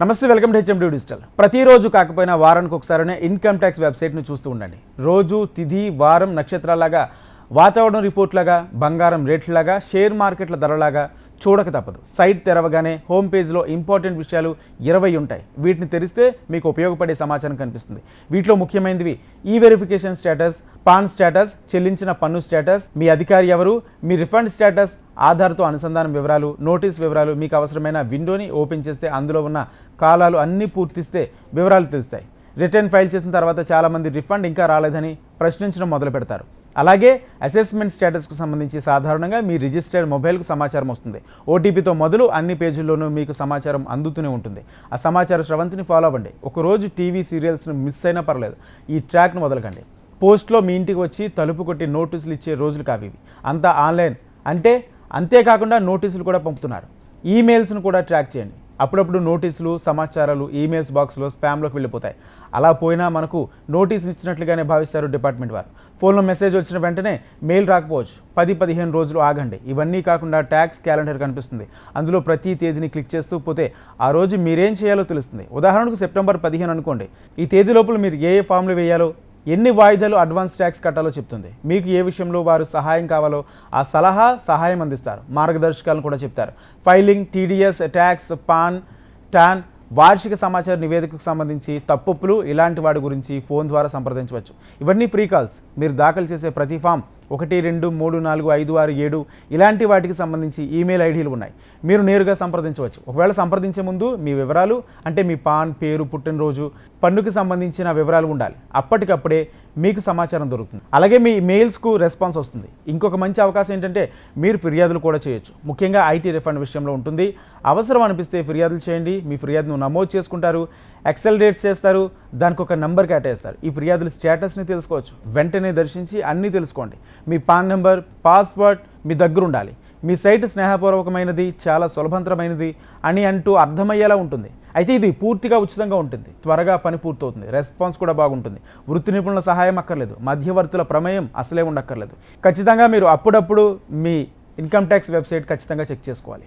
నమస్తే welcome to HMD digital. ప్రతిరోజు కాకపోయినా వారానికి ఒకసారినే ఇన్కమ్ ట్యాక్స్ వెబ్సైట్ను చూస్తూ ఉండండి. రోజు తిథి వారం నక్షత్రాలాగా వాతావరణం రిపోర్ట్ లాగా బంగారం రేట్లాగా షేర్ మార్కెట్ల ధరలాగా చూడక తప్పదు. సైట్ తెరవగానే హోమ్ పేజ్లో ఇంపార్టెంట్ విషయాలు ఇరవై ఉంటాయి. వీటిని తెరిస్తే మీకు ఉపయోగపడే సమాచారం కనిపిస్తుంది. వీటిలో ముఖ్యమైనవి ఈ వెరిఫికేషన్ స్టేటస్ పాన్ స్టేటస్ చెల్లించిన పన్ను స్టేటస్ మీ అధికారి ఎవరు మీ రిఫండ్ స్టేటస్ ఆధార్తో అనుసంధానం వివరాలు నోటీస్ వివరాలు మీకు అవసరమైన విండోని ఓపెన్ చేస్తే అందులో ఉన్న కాలాలు అన్నీ పూర్తిస్తే వివరాలు తెలుస్తాయి. రిటర్న్ ఫైల్ చేసిన తర్వాత చాలామంది రిఫండ్ ఇంకా రాలేదని ప్రశ్నించడం మొదలు పెడతారు అలాగే అసెస్మెంట్ స్టేటస్కు సంబంధించి సాధారణంగా మీ రిజిస్టర్డ్ మొబైల్కు సమాచారం వస్తుంది. ఓటీపీతో మొదలు అన్ని పేజీల్లోనూ మీకు సమాచారం అందుతూనే ఉంటుంది. ఆ సమాచార స్రవంతిని ఫాలో అవ్వండి. ఒకరోజు టీవీ సీరియల్స్ను మిస్ అయినా పర్లేదు. ఈ ట్రాక్ను వదలకండి. పోస్ట్లో మీ ఇంటికి వచ్చి తలుపు కొట్టి నోటీసులు ఇచ్చే రోజులు కావి అంతా ఆన్లైన్ అంటే అంతేకాకుండా నోటీసులు కూడా పంపుతున్నారు. ఈమెయిల్స్ను కూడా ట్రాక్ చేయండి. అప్పుడప్పుడు నోటీసులు సమాచారాలు ఈమెయిల్స్ బాక్స్లో స్పామ్లోకి వెళ్ళిపోతాయి. అలా పోయినా మనకు నోటీస్ ఇచ్చినట్లుగానే భావిస్తారు డిపార్ట్మెంట్ వారు. ఫోన్లో మెసేజ్ వచ్చిన వెంటనే మెయిల్ రాకపోవచ్చు. పది పదిహేను రోజులు ఆగండి. ఇవన్నీ కాకుండా ట్యాక్స్ క్యాలెండర్ కనిపిస్తుంది. అందులో ప్రతి తేదీని క్లిక్ చేస్తూ పోతే ఆ రోజు మీరేం చేయాలో తెలుస్తుంది. ఉదాహరణకు సెప్టెంబర్ పదిహేను అనుకోండి. ఈ తేదీ లోపల మీరు ఏ ఏ ఫామ్లు వేయాలో ఎన్ని వాయిదాలు అడ్వాన్స్ ట్యాక్స్ కట్టాలో చెప్తుంది. మీకు ఏ విషయంలో వారు సహాయం కావాలో ఆ సలహా సహాయం అందిస్తారు. మార్గదర్శకాలను కూడా చెప్తారు. Filing TDS tax PAN TAN వార్షిక సమాచార నివేదికకు సంబంధించి తప్పులు ఇలాంటి వాటి గురించి ఫోన్ ద్వారా సంప్రదించవచ్చు. ఇవన్నీ ఫ్రీ కాల్స్. మీరు దాఖలు చేసే ప్రతి ఫామ్ ఒకటి రెండు మూడు నాలుగు ఐదు ఆరు ఏడు ఇలాంటి వాటికి సంబంధించి ఈమెయిల్ ఐడీలు ఉన్నాయి. మీరు నేరుగా సంప్రదించవచ్చు. ఒకవేళ సంప్రదించే ముందు మీ వివరాలు అంటే మీ పాన్ పేరు పుట్టినరోజు పన్నుకి సంబంధించిన వివరాలు ఉండాలి. అప్పటికప్పుడే మీకు సమాచారం దొరుకుతుంది. అలాగే మీ మెయిల్స్కు రెస్పాన్స్ వస్తుంది. ఇంకొక మంచి అవకాశం ఏంటంటే మీరు ఫిర్యాదులు కూడా చేయొచ్చు. ముఖ్యంగా ఐటీ రిఫండ్ విషయంలో ఉంటుంది. అవసరం అనిపిస్తే ఫిర్యాదులు చేయండి. మీ ఫిర్యాదును నమోదు చేసుకుంటారు. ఎక్సెల్ చేస్తారు. దానికి ఒక నెంబర్ కేటాయిస్తారు. ఈ ఫిర్యాదుల స్టేటస్ని తెలుసుకోవచ్చు. వెంటనే దర్శించి అన్నీ తెలుసుకోండి. మీ పాన్ నెంబర్ పాస్వర్డ్ మీ దగ్గర ఉండాలి మీ సైట్ స్నేహపూర్వకమైనది చాలా సులభంతరమైనది అని అంటూ అర్థమయ్యేలా ఉంటుంది. అయితే ఇది పూర్తిగా ఉచితంగా ఉంటుంది. త్వరగా పని పూర్తవుతుంది. రెస్పాన్స్ కూడా బాగుంటుంది. వృత్తి నిపుణుల సహాయం అక్కర్లేదు. మధ్యవర్తుల ప్రమేయం అసలే ఉండక్కర్లేదు. ఖచ్చితంగా మీరు అప్పుడప్పుడు మీ ఇన్కమ్ ట్యాక్స్ వెబ్సైట్ ఖచ్చితంగా చెక్ చేసుకోవాలి.